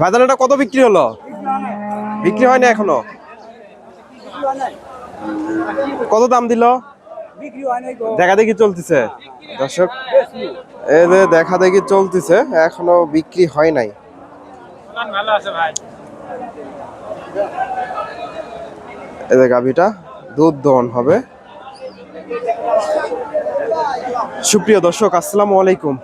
ভাইজান এটা কত বিক্রি হলো? বিক্রি হয়নি এখনও? কত দাম দিল? দেখা দেখি চলতেছে। দর্শক, এই যে দেখা দেখি চলতেছে, এখনও বিক্রি হয় নাই। এই যে গাভিটা, দুধ দহন হবে। সুপ্রিয় দর্শক, আসসালামু আলাইকুম।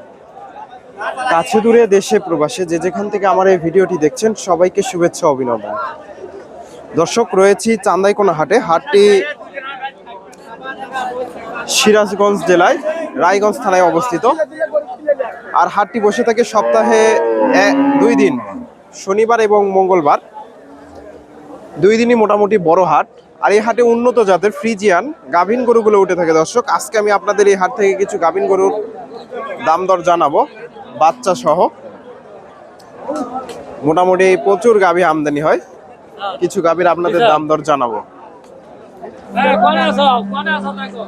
কাছে দূরে দেশে প্রবাসে, যে যেখান থেকে আমার এই ভিডিওটি দেখছেন, সবাইকে শুভেচ্ছা, অভিনন্দন। দর্শক, রয়েছি চান্দাইকোনা হাটে হাটটি সিরাজগঞ্জ জেলায়, রায়গঞ্জ থানায় অবস্থিত। আর হাটটি বসে থাকে সপ্তাহে দুই দিন, শনিবার এবং মঙ্গলবার। দুই দিনই মোটামুটি বড় হাট। আর এই হাটে উন্নত জাতের ফ্রিজিয়ান গাভিন গরুগুলো উঠে থাকে। দর্শক, আজকে আমি আপনাদের এই হাট থেকে কিছু গাভিন গরুর দাম দর জানাব। বাচ্চা সহ। মোটামুটি প্রচুর গাভি আমদানি হয়। কিছু গাভির আপনাদের দাম দর জানাব। হ্যাঁ কোনে আছো? কোনে আছো দেখো?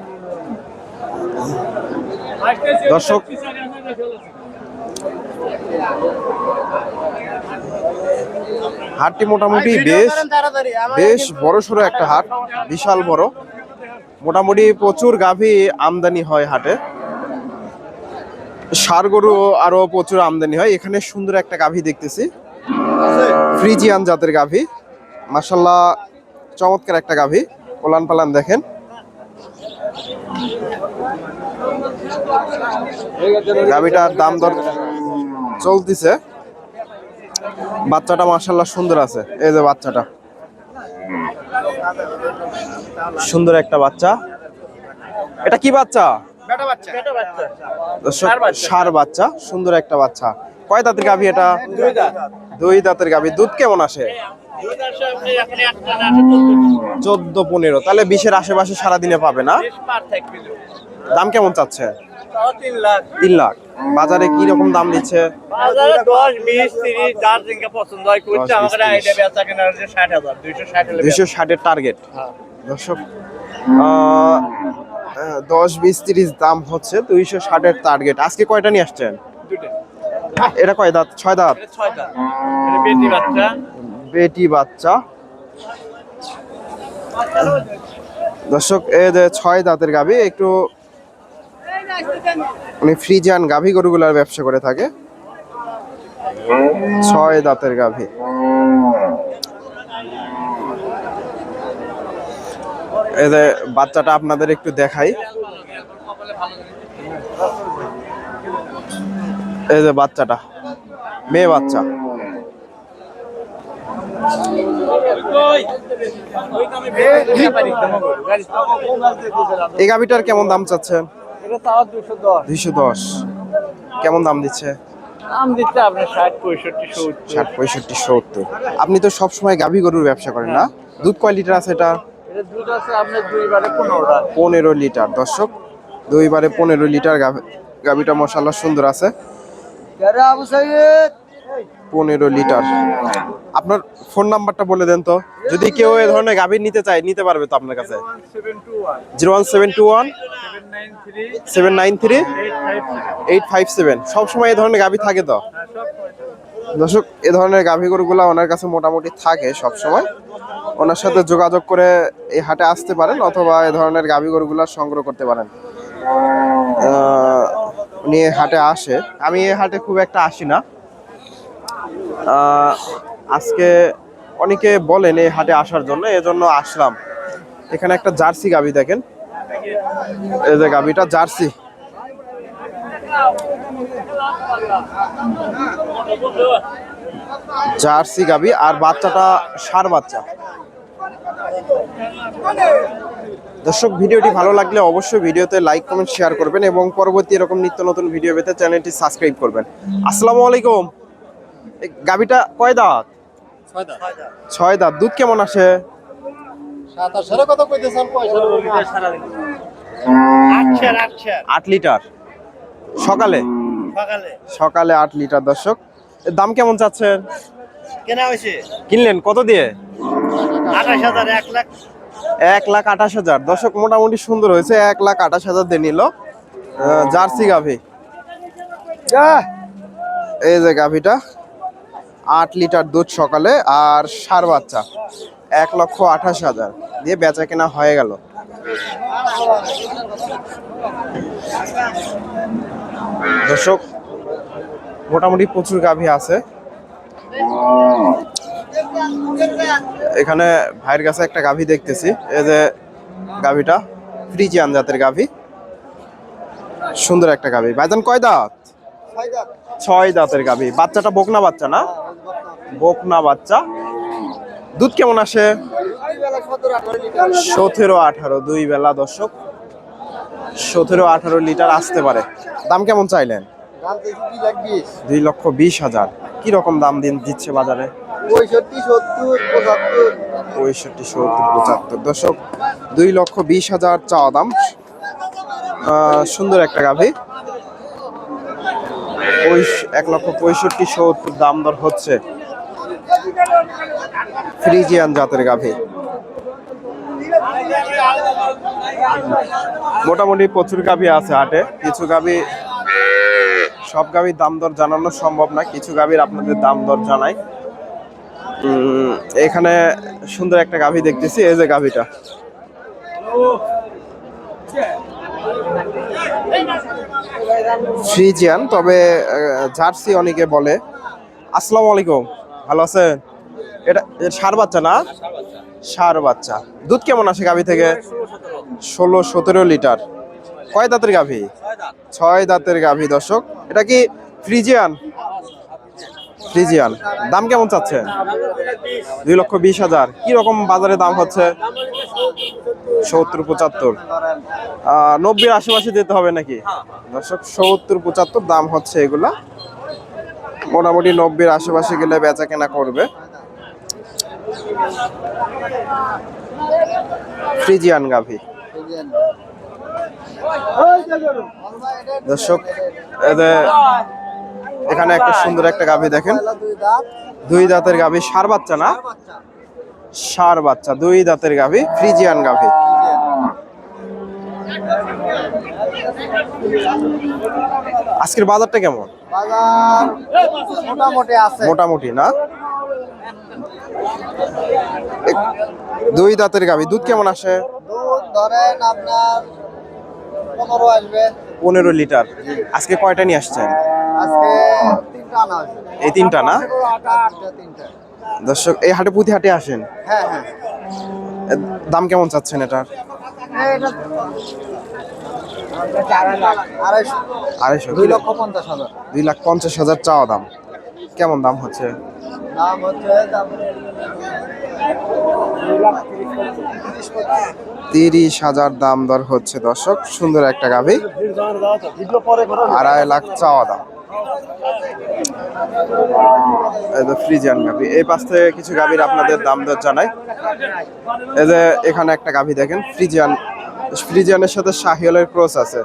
দর্শক। হাটটি মোটামুটি বেশ বেশ বড় সড়ো একটা হাট বিশাল বড়। মোটামুটি প্রচুর গাভী আমদানি হয় হাটে। ষাড় গরু আরও প্রচুর আমদানি হয়। এখানে সুন্দর একটা গাভী দেখতেছি। ফ্রিজিয়ান জাতের গাভী। মাসাল্লাহ চমৎকার একটা গাভী। ওলান পালান দেখেন। গাভীটার দাম দর চলতেছে। বাচ্চাটা মাসাল্লাহ সুন্দর আছে। এই যে বাচ্চাটা। সুন্দর একটা বাচ্চা। এটা কি বাচ্চা? দর্শক, ষাঁড় বাচ্চা। সুন্দর একটা বাচ্চা। কয় দাঁতের গাভী এটা? দুই দাঁতের গাভী। দুধ কেমন আসে? চোদ্দ পনেরো। তাহলে বিশের আশেপাশে সারাদিনে পাবে না? দাম কেমন চাচ্ছে? তিন লাখ। বাজারে কি রকম দাম দিচ্ছে? বাজারে দশ বিশ তিরিশ যার যেটা পছন্দ হয় করছে 10, 20, আমাকে 30 আইডিয়া বেচা কেনার যে ষাট হাজার দুইশো ষাটের টার্গেট হ্যাঁ। দর্শক দশ বিশ তিরিশ দাম হচ্ছে দুইশো ষাটের টার্গেট আজকে কয়টা নিয়ে আসছেন? দুটো এটা কয় দাঁত? ছয় দাঁত? বেটি বাচ্চা। বেটি বাচ্চা। দর্শক ছয় দাঁতের গাভী একটু মানে ফ্রিজিয়ান গাভী গরুগুলার ব্যবসা করে থাকে। ছয় দাঁতের গাভী। এই যে বাচ্চাটা আপনাদের একটু দেখাই। এই যে বাচ্চাটা মেয়ে বাচ্চা। এই গাভিটার কেমন দাম চাচ্ছেন? দুইশো দশ। কেমন দাম দিচ্ছে? আপনি তো সবসময় গাভী গরুর ব্যবসা করেন না? দুধ কয় লিটার আছে এটা? দুধ আছে আপনার দুইবারে পনেরোটা পনেরো লিটার দর্শক। দুইবারে পনেরো লিটার গাভী গাভীটা মশাল্লা সুন্দর আছে। পনেরো লিটার। আপনার ফোন নাম্বারটা বলে দেন তো। যদি কেউ এ ধরনের গাভী নিতে চায় নিতে পারবে তো আপনার কাছে। Zero one seven two one. Seven nine three. Eight five seven. সবসময় এই ধরনের গাভী থাকে তো। দর্শক এ ধরনের গাভী গরুগুলা ওনার কাছে মোটামুটি থাকে সব সময় ওনার সাথে যোগাযোগ করে এই হাটে আসতে পারেন অথবা এ ধরনের গাভী গরুগুলা সংগ্রহ করতে পারেন। উনি হাটে আসে। আমি এই হাটে খুব একটা আসি না। আজকে অনেকে বলেন এই হাটে আসার জন্য, এজন্য আসলাম। এখানে একটা জার্সি গাভী দেখেন। এই যে গাভীটা জার্সি। জার্সি গাবি আর বাচ্চাটা সার বাচ্চা। দর্শক ভিডিওটি ভালো লাগলে অবশ্যই ভিডিওতে লাইক কমেন্ট শেয়ার করবেন এবং পরবর্তী এরকম নিত্য নতুন ভিডিও পেতে চ্যানেলটি সাবস্ক্রাইব করবেন। আসসালামু আলাইকুম। এই গাবিটা কয় দাঁত? ছয় দাঁত। দুধ কেমন আসে? আচ্ছা আচ্ছা আট লিটার। সকালে? সকালে। সকালে আট লিটার। দর্শক এর দাম কেমন চাচ্ছেন? কেনা হয়েছে। কিনলেন? কত দিয়ে? এক লাখ। এক লাখ আঠাশ হাজার। দর্শক মোটামুটি সুন্দর হয়েছে। এক লাখ আঠাশ হাজার দিয়ে নিল। জার্সি গাভি। এই যে গাভিটা আট লিটার দুধ সকালে আর সার বাচ্চা এক লক্ষ আঠাশ হাজার দিয়ে বেচা কেনা হয়ে গেল। দর্শক মোটামুটি প্রচুর গাভী আছে। এখানে ভাইয়ের কাছে একটা গাভী দেখতেছি। এই যে গাভীটা ফ্রিজিয়ান জাতের গাভী। সুন্দর একটা গাভী। ভাইজান কয় দাঁত? ছয় দাঁতের গাভী। বাচ্চাটা বকনা বাচ্চা না? বকনা বাচ্চা। দুধ কেমন আসে? সতেরো আঠারো দুই বেলা দর্শক। সতেরো আঠারো লিটার আসতে পারে। দাম কেমন চাইলেন? দুই লক্ষ বিশ হাজার। কি রকম দাম দিন দিচ্ছে বাজারে? পঁয়ষট্টি সত্তর পঁচাত্তর। পঁয়ষট্টি সত্তর পঁচাত্তর। দর্শক দুই লক্ষ বিশ হাজার চাওয়া দাম। সুন্দর একটা গাভী। এক লক্ষ পঁয়ষট্টি সত্তর দাম দর হচ্ছে ফ্রিজিয়ান জাতের গাভী। মোটামুটি প্রচুর গাভী আছে হাটে। কিছু গাভী সব গাভীর দাম দর জানানো সম্ভব না। কিছু গাভীর আপনাদের দাম দর উম, এখানে সুন্দর একটা গাভী দেখতেছি, এই যে গাভীটা। ফ্রিজিয়ান, তবে জার্সি অনেকে বলে। আসসালামু আলাইকুম, ভালো আছেন? এটা সার বাচ্চা না? সার বাচ্চা। দুধ কেমন আসে গাভী থেকে? ষোলো, সতেরো লিটার। কয় দাঁতের গাভী? ছয় দাঁতের গাভী, দর্শক। এটা কি ফ্রিজিয়ান? ফ্রিজিয়ান। দাম কেমন চাচ্ছে দুই লক্ষ বিশ হাজার। কি রকম বাজারে দাম হচ্ছে? সত্তর পঁচাত্তর। নব্বইয়ের আশেপাশে দিতে হবে নাকি? দর্শক, সত্তর পঁচাত্তর দাম হচ্ছে এগুলা। মোটামুটি নব্বইয়ের আশেপাশে গেলে বেচা কেনা করবে। ফ্রিজিয়ান গাভী। দর্শক, এদের এখানে একটা সুন্দর একটা গাভী দেখেন। দুই দাঁতের গাভী সার বাচ্চা না? সার বাচ্চা। দুই দাঁতের গাভী ফ্রিজিয়ান গাভী। আজকের বাজারটা কেমন? মোটামুটি না? দুই দাঁতের গাভী দুধ কেমন আসে? ধরেন আপনার পনেরো আসবে। পনেরো লিটার। আজকে কয়টা নিয়ে আসছেন? আজকে তিনটা আনা হয়েছে। এই তিনটা না? দর্শক এই হাটে পুঁথি হাটে আসেন? হ্যাঁ হ্যাঁ। দাম কেমন চাচ্ছেন এটার? আড়াইশো। দুই লক্ষ পঞ্চাশ হাজার। দুই লাখ পঞ্চাশ হাজার চাওয়া দাম। কেমন দাম হচ্ছে? দাম তিরিশ হাজার দাম দর হচ্ছে দর্শক সুন্দর একটা গাভী। আড়াই লাখ চাওয়া দাম। ফ্রিজিয়ান গাভী। এই পাশ থেকে কিছু গাভীর আপনাদের দাম দর জানাই। এই যে এখানে একটা গাভী দেখেন ফ্রিজিয়ান। ফ্রিজিয়ানের সাথে শাহিওলের ক্রস আছে।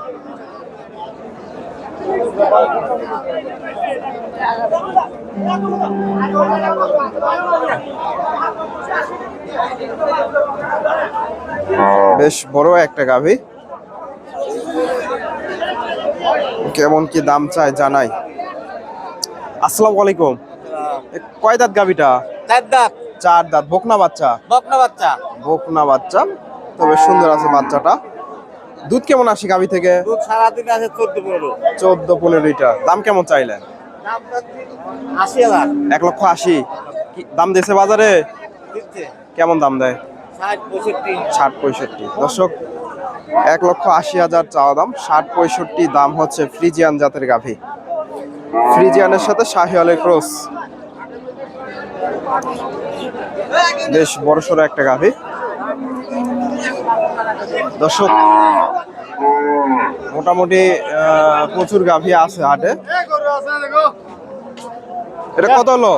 বেশ বড় একটা গাভী। কেমন কি দাম চায় জানাই। আসসালামু আলাইকুম। কয় দাঁত গাভীটা? চার দাঁত। চার দাঁত। বকনা বাচ্চা? বকনা বাচ্চা। বকনা বাচ্চা। তবে সুন্দর আছে বাচ্চাটা। দুধ কেমন আসে গাভী থেকে? দুধ সারাদিন আছে চোদ্দ পনেরো। চোদ্দ পনেরো লিটার। দাম কেমন চাইলেন? এক লক্ষ আশি। দাম দিয়েছে বাজারে? কেমন দাম দেয়? ষাট পঁয়ষট্টি। ষাট দর্শক এক লক্ষ আশি হাজার চাওয়া দাম ষাট পঁয়ষট্টি দাম হচ্ছে ফ্রিজিয়ান জাতের গাভী। ফ্রিজিয়ানের সাথে শাহিওয়ালের ক্রস। বেশ বড় সড়ো একটা গাভী। দর্শক মোটামুটি প্রচুর গাভী আছে হাটে। এটা কত হলো?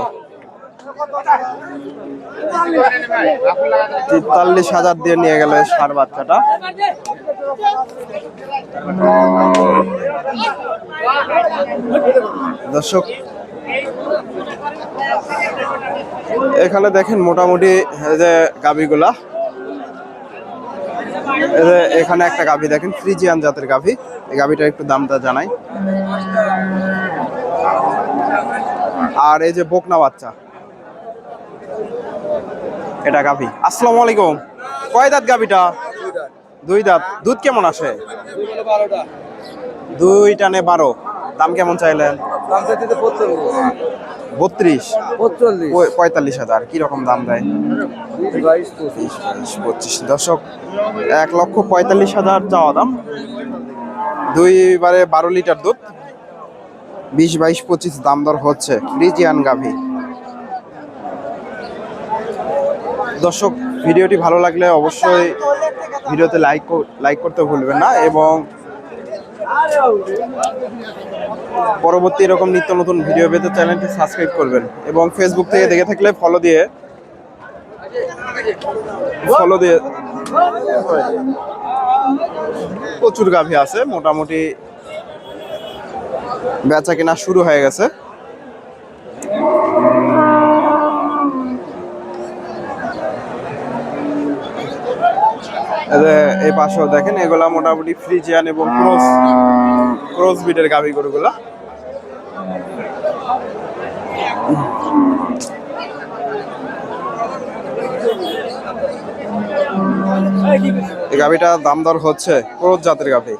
তেতাল্লিশ হাজার দিয়ে নিয়ে গেল ষাঁড় বাচ্চাটা। দর্শক, এখানে দেখেন মোটামুটি যে গাভিগুলা। এখানে একটা গাভি দেখেন, ফ্রিজিয়ান জাতের গাভি। এই গাভিটার একটু দামটা জানাই। আর এই যে বকনা বাচ্চা, এটা গাভি। আসসালামু আলাইকুম। কয় দাঁত গাভিটা? দুই দাঁত। দুধ কেমন আসে? দুই টানে বারো। দাম কেমন চাইলেন? বত্রিশ। পঁয়তাল্লিশ হাজার। কীরকম দাম দেয়? পঁচিশ। দশক এক লক্ষ পঁয়তাল্লিশ হাজার চাওয়া দাম। দুইবারে বারো লিটার দুধ। বিশ, বাইশ, পঁচিশ দাম দর হচ্ছে ফ্রিজিয়ান গাভি। দর্শক, ভিডিওটি ভালো লাগলে অবশ্যই ভিডিওতে লাইক লাইক করতে ভুলবেন না এবং পরবর্তী এরকম নিত্য নতুন ভিডিও পেতে চ্যানেলটি সাবস্ক্রাইব করবেন এবং ফেসবুক থেকে দেখে থাকলে ফলো দিয়ে ফলো দিয়ে প্রচুর গাভী আছে, মোটামুটি বেচা কেনা শুরু হয়ে গেছে। এই পাশেও দেখেন, এগুলা মোটামুটি ফ্রিজিয়ান এবং ক্রস ক্রস বিটের গাভী গরুগুলা। এই গাভীটা দাম দর হচ্ছে ক্রস জাতের গাভী।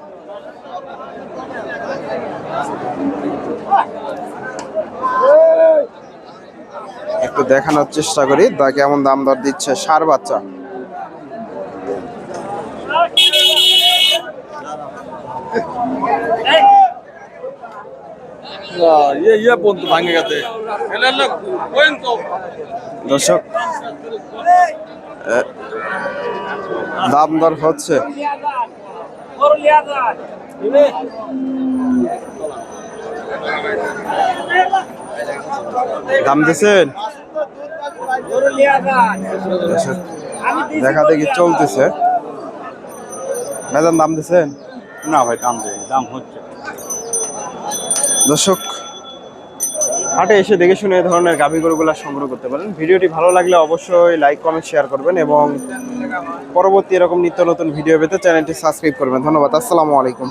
একটু দেখানোর চেষ্টা করি। তা কেমন দাম দর দিচ্ছে সার বাচ্চা? দর্শক দাম দর হচ্ছে। দাম দিছেন? দেখা দেখি চলতেছে। দাম দিছেন? না ভাই, দাম দেয় দাম হচ্ছে। দর্শক, হাটে এসে দেখে শুনে এই ধরনের গাভী গরুগুলা সংগ্রহ করতে পারেন। ভিডিওটি ভালো লাগলে অবশ্যই লাইক, কমেন্ট, শেয়ার করবেন এবং পরবর্তী এরকম নিত্য নতুন ভিডিও পেতে চ্যানেলটি সাবস্ক্রাইব করবেন। ধন্যবাদ, আসসালামু আলাইকুম।